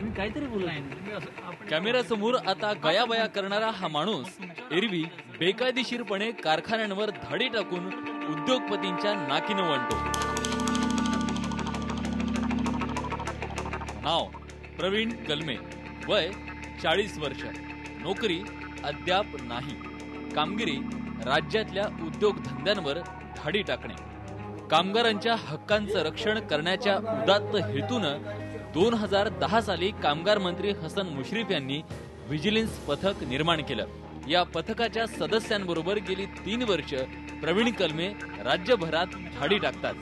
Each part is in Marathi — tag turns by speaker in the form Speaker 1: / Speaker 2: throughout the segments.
Speaker 1: तुम्ही काहीतरी बोला
Speaker 2: कॅमेऱ्यासमोर आता गयाबया करणारा हा माणूस एरवी बेकायदेशीरपणे कारखान्यांवर धाडी टाकून उद्योगपतींच्या नाकीनं वणतो नाव प्रवीण कलमे. वय चाळीस वर्ष. नोकरी अद्याप नाही. कामगिरी राज्यातल्या उद्योगधंद्यांवर धाडी टाकणे. कामगारांच्या हक्कांचं रक्षण करण्याच्या उदात्त हेतूनं दोन हजार दहा साली कामगार मंत्री हसन मुश्रीफ यांनी व्हिजिलन्स पथक निर्माण केलं. या पथकाच्या सदस्यांबरोबर गेली तीन वर्ष प्रवीण कलमे राज्यभरात धाडी टाकतात.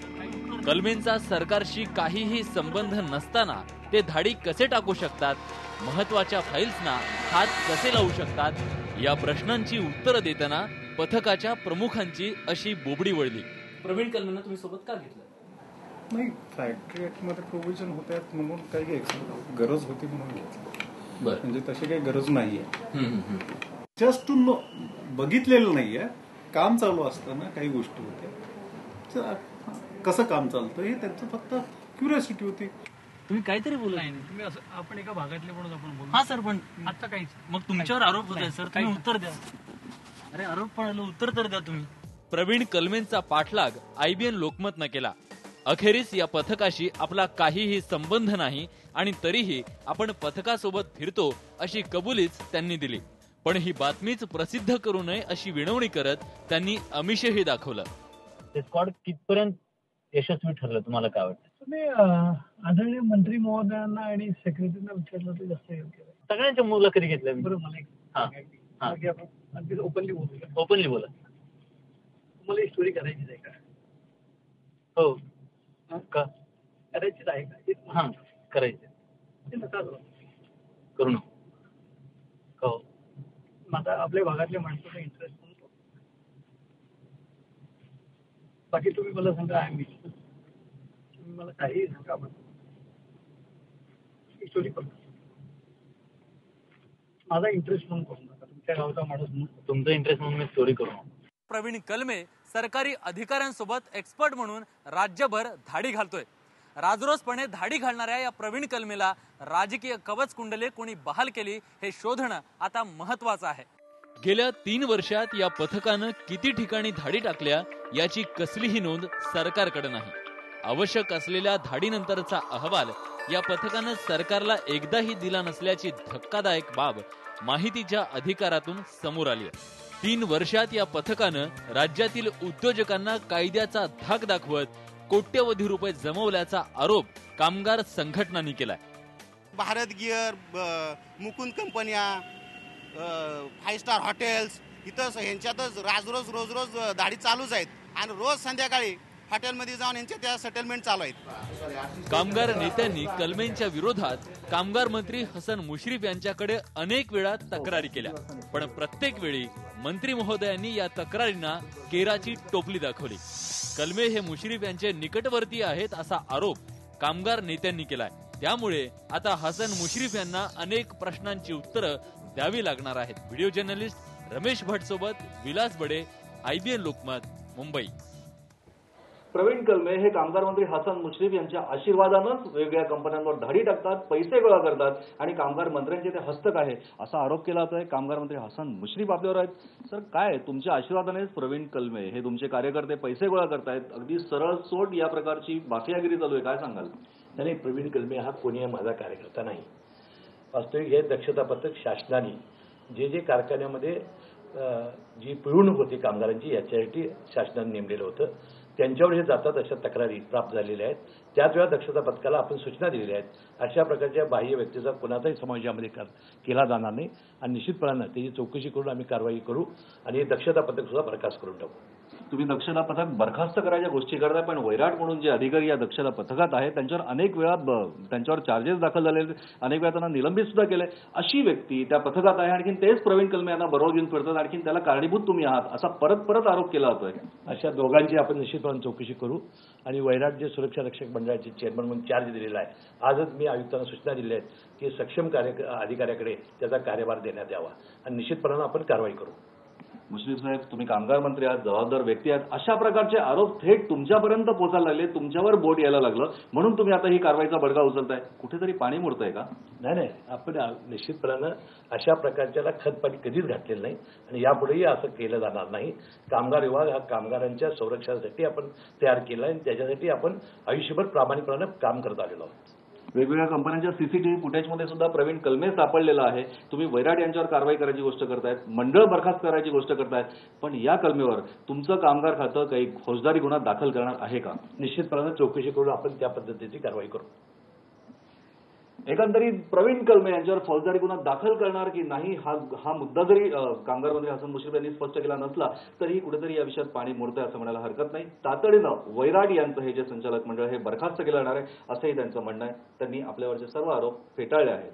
Speaker 2: कलमेंचा सरकारशी काहीही संबंध नसताना ते धाडी कसे टाकू शकतात महत्त्वाच्या फाईल्सना हात कसे लावू शकतात या प्रश्नांची उत्तरं देताना पथकाच्या प्रमुखांची अशी बोबडी वळली. प्रवीण कलमेंना तुम्ही सोबत का घेतलं?
Speaker 3: नाही फॅक्टरी ऍक्टमध्ये प्रोव्हिजन होत आहेत म्हणून काही गरज होती म्हणून घेतलं म्हणजे तशी काही गरज नाहीये. जस्ट टू नो बघितलेलं नाहीये. काम चालू असताना काही गोष्टी होत्या. तर कसं काम चालतं हे त्यांचं फक्त क्युरियोसिटी होती.
Speaker 1: तुम्ही काहीतरी बोला
Speaker 4: नाही नाही, तुम्ही असं आपण एका भागातले म्हणून आपण बोलू.
Speaker 1: हा सर पण
Speaker 4: आता काहीच.
Speaker 1: मग तुमच्यावर आरोप होत आहे सर. तुम्ही उत्तर द्या. अरे आरोप पण आलं उत्तर तर द्या तुम्ही.
Speaker 2: प्रवीण कलमेंचा पाठलाग आयबीएन लोकमतनं केला. अखेरीस या पथकाशी आपला काहीही संबंध नाही आणि तरीही आपण पथकासोबत फिरतो अशी कबुलीच त्यांनी दिली पण ही बातमीच प्रसिद्ध करू नये अशी विनवणी करत त्यांनी अमिषही दाखवलं
Speaker 5: ते स्क्वॉड कितपर्यंत यशस्वी ठरलं तुम्हाला काय वाटतं
Speaker 4: तुम्ही आदरणीय मंत्री महोदयांना आणि सेक्रेटरीना विचारलं तर जास्त योग्य आहे
Speaker 5: सगळ्यांच्या मुलाखती घेतल्या मी
Speaker 4: बरं मला एक
Speaker 5: हा.
Speaker 4: सांगायचं.
Speaker 5: हा.
Speaker 4: बाकी आपण अगदी ओपनली बोलूया
Speaker 5: ओपनली बोला
Speaker 4: तुम्हाला ही स्टोरी करायचीच आहे का
Speaker 5: हा? का?
Speaker 4: करायचीच आहे का? हे
Speaker 5: करायचं
Speaker 4: करू.
Speaker 5: करू नका. हो?
Speaker 4: माझा आपल्या भागातल्या माणसाचा इंटरेस्ट म्हणतो बाकी तुम्ही मला सांगा आय मी तुम्ही मला काहीही सांगा ही स्टोरी करू माझा इंटरेस्ट म्हणून करू नका. तुमच्या गावचा माणूस म्हणून.
Speaker 5: तुमचा इंटरेस्ट म्हणून मी स्टोरी करू
Speaker 2: प्रवीण कलमे सरकारी अधिकाऱ्यांसोबत एक्सपर्ट म्हणून राज्यभर धाडी घालतोय. राजरोसपणे धाडी घालणाऱ्या या प्रवीण कलमेला राजकीय कवच कुंडले कोणी बहाल केली हे शोधणं आता महत्वाचं आहे. गेल्या तीन वर्षात या पथकानं किती ठिकाणी धाडी टाकल्या याची कसलीही नोंद सरकारकडे नाही. आवश्यक असलेल्या धाडीनंतरचा अहवाल या पथकानं सरकारला एकदाही दिला नसल्याची धक्कादायक बाब माहितीच्या अधिकारातून समोर आली आहे. तीन वर्षात या पथकानं राज्यातील उद्योजकांना कायद्याचा धाक दाखवत कोट्यवधी रुपये जमवल्याचा आरोप कामगार संघटनांनी केलाय.
Speaker 6: भारत गिअर मुकुंद कंपन्या फाय स्टार हॉटेल्स इथं ह्यांच्यातच राज रोज रोज रोज दाढी चालूच आहेत. आणि रोज संध्याकाळी हॉटेलमध्ये जाऊन यांच्या त्या सेटलमेंट चालू आहेत.
Speaker 2: कामगार नेत्यांनी कलमेंच्या विरोधात कामगार मंत्री हसन मुश्रीफ यांच्याकडे अनेक वेळा तक्रारी केल्या. पण प्रत्येक वेळी मंत्री महोदयांनी या तक्रारींना केराची टोपली दाखवली. कलमे हे मुश्रीफ यांचे निकटवर्ती आहेत असा आरोप कामगार नेत्यांनी केलाय. त्यामुळे आता हसन मुश्रीफ यांना अनेक प्रश्नांची उत्तरं द्यावी लागणार आहेत. व्हिडिओ जर्नलिस्ट रमेश भट सोबत विलास बडे आयबीएन लोकमत मुंबई.
Speaker 7: प्रवीण कलमे हे कामगार मंत्री हसन मुश्रीफ यांच्या आशीर्वादानंच वेगवेगळ्या कंपन्यांवर धाडी टाकतात पैसे गोळा करतात आणि कामगार मंत्र्यांचे ते हस्तक आहे असा आरोप केला आहे कामगार मंत्री हसन मुश्रीफ आपल्यावर आहेत. सर काय तुमच्या आशीर्वादानेच प्रवीण कलमे हे तुमचे कार्यकर्ते पैसे गोळा करतायत. अगदी सरळ सोट या प्रकारची माफियागिरी चालू आहे. काय सांगाल?
Speaker 8: नाही प्रवीण कलमे हा कोणी माझा कार्यकर्ता नाही. वास्तविक हे दक्षतापत्रक शासनाने जे जे कारखान्यामध्ये जी पिळवणूक होती कामगारांची याच्यासाठी शासनाने नेमलेलं होतं. त्यांच्यावर हे जातात अशा तक्रारी प्राप्त झालेल्या आहेत. त्याच वेळा दक्षता पथकाला आपण सूचना दिलेल्या आहेत. अशा प्रकारच्या बाह्य व्यक्तीचा कोणाचाही समावेश यामध्ये केला जाणार नाही. आणि निश्चितपणानं त्याची चौकशी करून आम्ही कारवाई करू आणि हे दक्षता पथक सुद्धा बरखास्त करून टाकू.
Speaker 7: तुम्ही दक्षता पथक बरखास्त करायच्या गोष्टी करताय पण वैराट म्हणून जे अधिकारी या दक्षता पथकात आहेत त्यांच्यावर अनेक वेळा त्यांच्यावर चार्जेस दाखल झाले अनेक वेळा त्यांना निलंबित सुद्धा केले. अशी व्यक्ती त्या पथकात आहे आणखीन तेच प्रवीण कलमे यांना बरोबर घेऊन फिरतात आणखीन त्याला कारणीभूत तुम्ही आहात असा परत परत आरोप केला जातोय
Speaker 8: अशा दोघांची आपण निश्चितपणे चौकशी करू. आणि वैराट जे सुरक्षा रक्षक मंडळाचे चेअरमन म्हणून चार्ज दिलेला आहे आजच मी आयुक्तांना सूचना दिल्या आहेत की सक्षम कार्य अधिकाऱ्याकडे त्याचा कार्यभार देण्यात यावा. आणि निश्चितपणानं आपण कारवाई करू.
Speaker 7: मुश्रीफ साहेब तुम्ही कामगार मंत्री आहात जबाबदार व्यक्ती आहात अशा प्रकारचे आरोप थेट तुमच्यापर्यंत पोहोचायला लागले तुमच्यावर बोट यायला लागलं. म्हणून तुम्ही आता ही कारवाईचा बडगा उचलताय. कुठेतरी पाणी मुरतंय का?
Speaker 8: नाही नाही. आपण निश्चितपणानं अशा प्रकारच्याला खतपाणी कधीच घातलेलं नाही आणि यापुढेही असं केलं जाणार नाही. कामगार विभाग हा कामगारांच्या संरक्षणासाठी आपण तयार केला आणि त्याच्यासाठी आपण आयुष्यभर प्रामाणिकपणानं काम करत आलेलो आहोत.
Speaker 7: वेगवेगळ्या कंपन्यांच्या सीसीटीव्ही फुटेजमध्ये सुद्धा प्रवीण कलमे सापडलेला आहे. तुम्ही वैराट यांच्यावर कारवाई करायची गोष्ट करतायत मंडळ बरखास्त करायची गोष्ट करतायत पण या कलमेवर तुमचं कामगार खातं काही फौजदारी गुन्हा दाखल करणार आहे का?
Speaker 8: निश्चितपणे चौकशी करून आपण त्या पद्धतीची कारवाई करू.
Speaker 7: एकंदरीत प्रवीण कलमे यांच्यावर फौजदारी गुन्हा दाखल करणार की नाही हा हा मुद्दा जरी कामगार मंत्री हसन मुश्रीफ यांनी स्पष्ट केला नसला तरीही कुठेतरी या विषयात पाणी मोडतंय असं म्हणायला हरकत नाही. तातडीनं वैराट यांचं हे जे संचालक मंडळ हे बरखास्त केलं जाणार आहे असंही त्यांचं म्हणणं आहे. त्यांनी आपल्यावरचे सर्व आरोप फेटाळले आहेत.